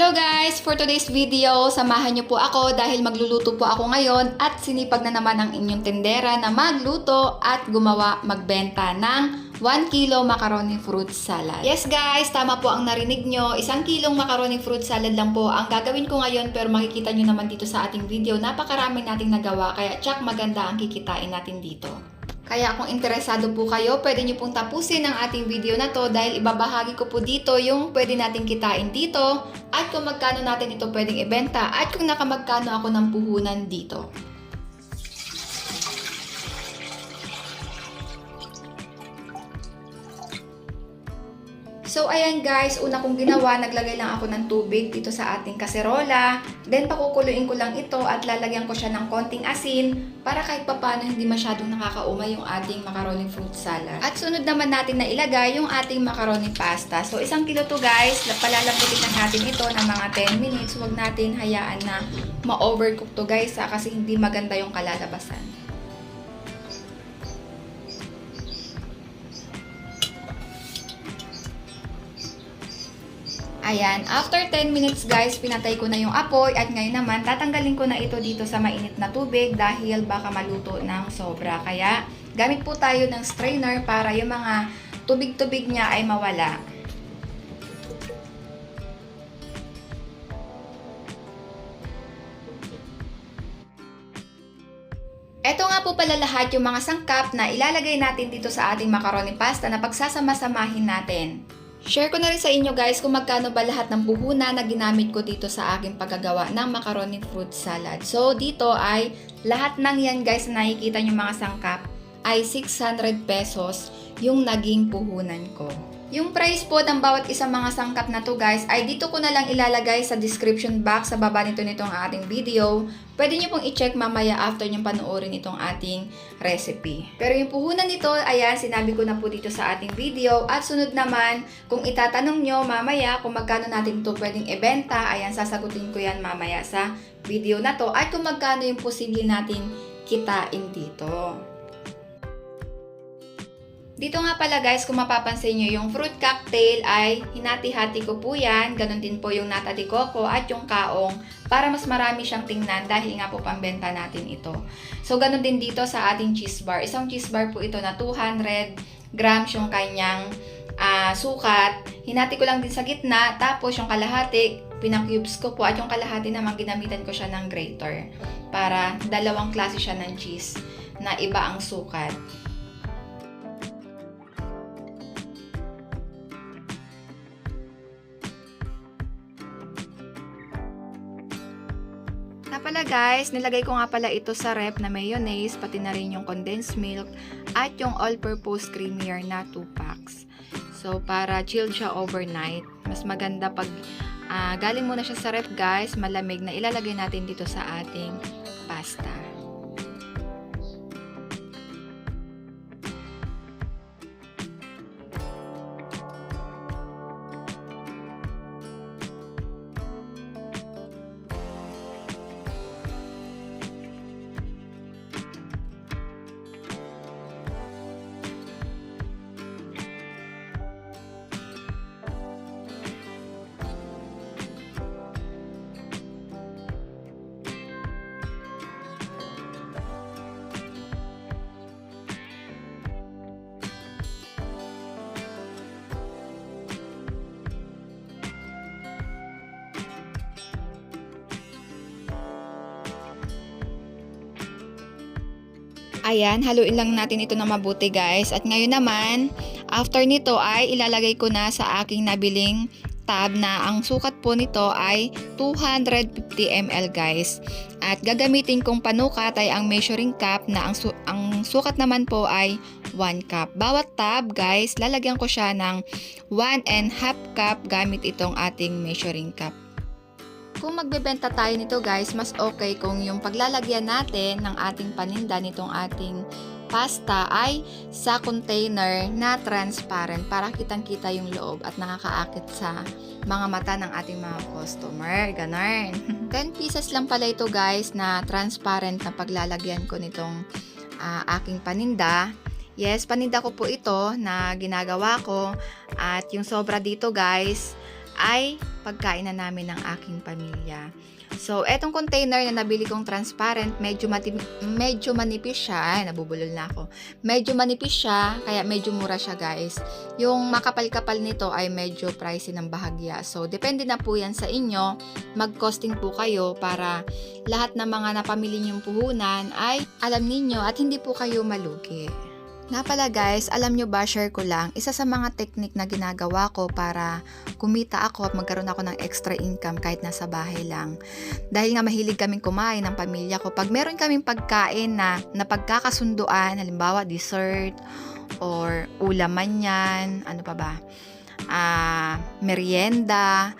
Hello guys! For today's video, samahan niyo po ako dahil magluluto po ako ngayon at sinipag na naman ang inyong tendera na magluto at gumawa magbenta ng 1 kilo macaroni fruit salad. Yes guys, tama po ang narinig nyo. Isang kilong macaroni fruit salad lang po ang gagawin ko ngayon pero makikita nyo naman dito sa ating video. Napakarami nating nagawa kaya tsak maganda ang kikitain natin dito. Kaya kung interesado po kayo, pwede nyo pong tapusin ang ating video na to dahil ibabahagi ko po dito yung pwede nating kitain dito at kung magkano natin ito pwedeng ibenta at kung nakamagkano ako ng puhunan dito. So, ayan guys, una kong ginawa, naglagay lang ako ng tubig dito sa ating kaserola. Then, pakukuluin ko lang ito at lalagyan ko siya ng konting asin para kahit papano hindi masyadong nakakaumay yung ating macaroni fruit salad. At sunod naman natin na ilagay yung ating macaroni pasta. So, isang kilo to guys, palalambutin na natin ito ng mga 10 minutes. Huwag natin hayaan na ma-overcook to guys ha, kasi hindi maganda yung kalalabasan. Ayan, after 10 minutes guys, pinatay ko na yung apoy at ngayon naman tatanggalin ko na ito dito sa mainit na tubig dahil baka maluto ng sobra. Kaya gamit po tayo ng strainer para yung mga tubig-tubig niya ay mawala. Ito nga po pala lahat yung mga sangkap na ilalagay natin dito sa ating macaroni pasta na pagsasama-samahin natin. Share ko na rin sa inyo guys kung magkano ba lahat ng puhunan na ginamit ko dito sa aking paggagawa ng macaroni fruit salad. So dito ay lahat ng yan guys na nakikita nyo mga sangkap ay 600 pesos yung naging puhunan ko. Yung price po ng bawat isang mga sangkap na to guys ay dito ko na lang ilalagay sa description box sa baba nito nitong ating video. Pwede nyo pong i-check mamaya after nyo panoorin itong ating recipe. Pero yung puhunan nito, ayan, sinabi ko na po dito sa ating video. At sunod naman, kung itatanong nyo mamaya kung magkano natin ito pwedeng ibenta, ayan, sasagutin ko yan mamaya sa video na to. At kung magkano yung posible natin kitain dito. Dito nga pala guys, kung mapapansin nyo, yung fruit cocktail ay hinati-hati ko po yan. Ganon din po yung nata de coco at yung kaong para mas marami siyang tingnan dahil nga po pambenta natin ito. So, ganon din dito sa ating cheese bar. Isang cheese bar po ito na 200 grams yung kanyang ah, sukat. Hinati ko lang din sa gitna. Tapos yung kalahati, pinakubes ko po. At yung kalahati naman, ginamitan ko siya ng grater. Para dalawang klase siya ng cheese na iba ang sukat. Na guys, nilagay ko nga pala ito sa rep na mayonnaise, pati na rin yung condensed milk, at yung all-purpose creamier na 2 packs. So, para chilled siya overnight. Mas maganda pag ah, galing muna siya sa rep guys, malamig na ilalagay natin dito sa ating pasta. Ayan, haluin lang natin ito na mabuti guys. At ngayon naman, after nito ay ilalagay ko na sa aking nabiling tab na ang sukat po nito ay 250 ml guys. At gagamitin kong panukat ay ang measuring cup na ang, su- ang sukat naman po ay 1 cup. Bawat tab guys, lalagyan ko siya ng 1 and half cup gamit itong ating measuring cup. Kung magbebenta tayo nito guys, mas okay kung yung paglalagyan natin ng ating paninda nitong ating pasta ay sa container na transparent para kitang-kita yung loob at nakakaakit sa mga mata ng ating mga customer. Ganon. 10 pieces lang pala ito guys na transparent na paglalagyan ko nitong ah, aking paninda. Yes, paninda ko po ito na ginagawa ko at yung sobra dito guys ay pagkain na namin ng aking pamilya. So, etong container na nabili kong transparent, medyo, mati- medyo manipis siya. Ay, nabubulol na ako. Medyo manipis siya, kaya medyo mura siya guys. Yung makapal-kapal nito ay medyo pricey ng bahagya. So, depende na po yan sa inyo. Mag-costing po kayo para lahat ng mga napamili niyong puhunan ay alam ninyo at hindi po kayo malugi. Nga pala guys, alam nyo ba, share ko lang, isa sa mga technique na ginagawa ko para kumita ako at magkaroon ako ng extra income kahit nasa bahay lang. Dahil nga mahilig kaming kumain ng pamilya ko, pag meron kaming pagkain na napagkakasunduan, halimbawa dessert, or ulaman yan, ano pa ba, ah, merienda,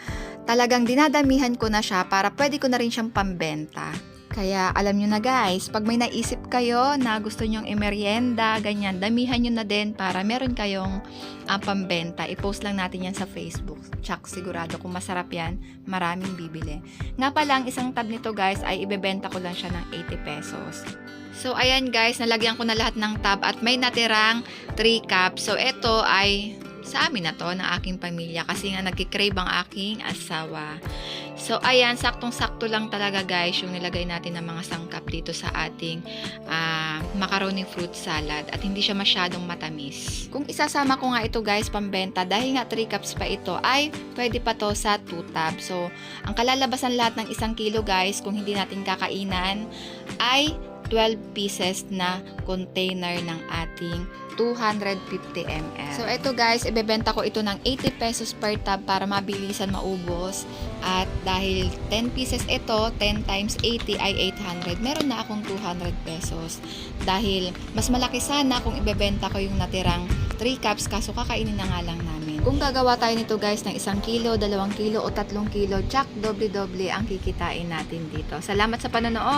talagang dinadamihan ko na siya para pwede ko na rin siyang pambenta. Kaya alam nyo na guys, pag may naisip kayo na gusto nyong imerienda, ganyan, damihan nyo na din para meron kayong ah, pambenta. I-post lang natin yan sa Facebook. Tsak, sigurado kung masarap yan, maraming bibili. Nga pa lang, isang tab nito guys ay ibebenta ko lang siya ng 80 pesos. So ayan guys, nalagyan ko na lahat ng tab at may natirang 3 cups. So ito ay sa amin na to, ng aking pamilya kasi nga nagkikrave ang aking asawa. So, ayan, saktong-sakto lang talaga guys yung nilagay natin ng mga sangkap dito sa ating ah, macaroni fruit salad at hindi siya masyadong matamis. Kung isasama ko nga ito guys, pambenta, dahil nga 3 cups pa ito, ay pwede pa to sa 2 tab. So, ang kalalabasan lahat ng isang kilo guys, kung hindi natin kakainan, ay 12 pieces na container ng ating 250 ml. So, ito guys, ibebenta ko ito ng 80 pesos per tab para mabilisan maubos. At dahil 10 pieces ito, 10 times 80 ay 800. Meron na akong 200 pesos. Dahil mas malaki sana kung ibebenta ko yung natirang 3 cups kaso kakainin na nga lang namin. Kung gagawa tayo nito guys ng 1 kilo, 2 kilo o 3 kilo, tsak doble-doble ang kikitain natin dito. Salamat sa panonood!